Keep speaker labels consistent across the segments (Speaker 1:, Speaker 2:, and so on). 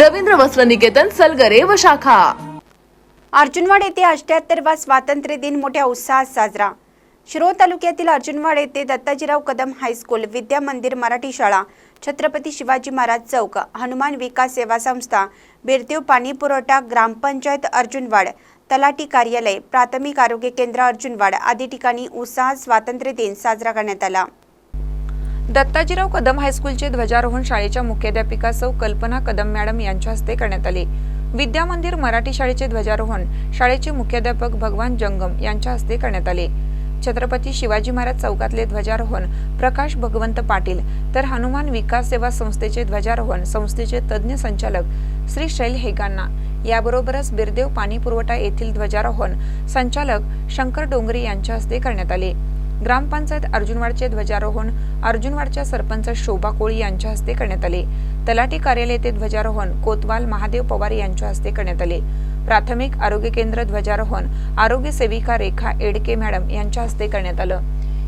Speaker 1: रवींद्र वस्त्र निकेतन सलगरे व शाखा.
Speaker 2: अर्जुनवाड येथे अष्ट्याहत्तरवा स्वातंत्र्य दिन मोठ्या उत्साहात साजरा. शिरोळ तालुक्यातील अर्जुनवाड येथे दत्ताजीराव कदम हायस्कूल विद्या मंदिर मराठी शाळा छत्रपती शिवाजी महाराज चौक हनुमान विकास सेवा संस्था बिरदेव पाणी पुरवठा ग्रामपंचायत अर्जुनवाड तलाठी कार्यालय प्राथमिक आरोग्य केंद्र अर्जुनवाड आदी ठिकाणी उत्साहात स्वातंत्र्य दिन साजरा करण्यात आला.
Speaker 3: दत्ताजीराव कदम हायस्कूलचे ध्वजारोहण शाळेच्या मुख्याध्यापिकासौ कल्पना कदम मॅडम यांच्या हस्ते करण्यात आले. विद्या मंदिर मराठी शाळेचे ध्वजारोहण शाळेचे मुख्याध्यापक भगवान जंगम यांच्या हस्ते करण्यात आले. छत्रपती शिवाजी महाराज चौकातले ध्वजारोहण प्रकाश भगवंत पाटील तर हनुमान विकास सेवा संस्थेचे ध्वजारोहण संस्थेचे तज्ज्ञ संचालक श्री शैल हेगांना. याबरोबरच बिरदेव पाणी पुरवठा येथील ध्वजारोहण संचालक शंकर डोंगरे यांच्या हस्ते करण्यात आले. ग्रामपंचायत अर्जुनवाडचे ध्वजारोहण अर्जुनवाडच्या सरपंच शोभा कोळी यांच्या हस्ते करण्यात आले. तलाठी कार्यालय येथे ध्वजारोहण कोतवाल महादेव पवार यांच्या हस्ते करण्यात आले. प्राथमिक आरोग्य केंद्र ध्वजारोहण आरोग्य सेविका रेखा एडके मॅडम यांच्या हस्ते करण्यात आलं.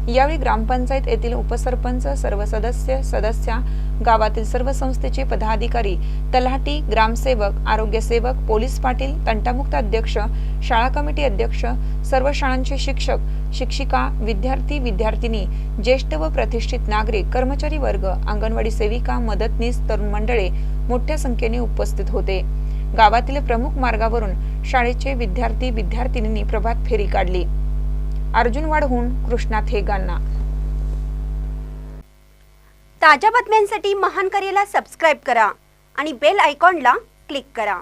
Speaker 3: यावेळी ग्रामपंचायत येथील उपसरपंच सर्व सदस्य सदस्या गावातील सर्व संस्थेचे पदाधिकारी तलाठी ग्रामसेवक आरोग्यसेवक पोलीस पाटील तंटामुक्त अध्यक्ष शाळा कमिटी अध्यक्ष सर्व शाळांचे शिक्षक शिक्षिका विद्यार्थी विद्यार्थिनी ज्येष्ठ व प्रतिष्ठित नागरिक कर्मचारी वर्ग अंगणवाडी सेविका मदतनीस तरुण मंडळे मोठ्या संख्येने उपस्थित होते. गावातील प्रमुख मार्गावरून शाळेचे विद्यार्थी विद्यार्थिनींनी प्रभात फेरी काढली. अर्जुनवाडहून कृष्णा थेगांना.
Speaker 2: ताज्या बातम्यांसाठी महान करेला सबस्क्राईब करा आणि बेल आयकॉनला क्लिक करा.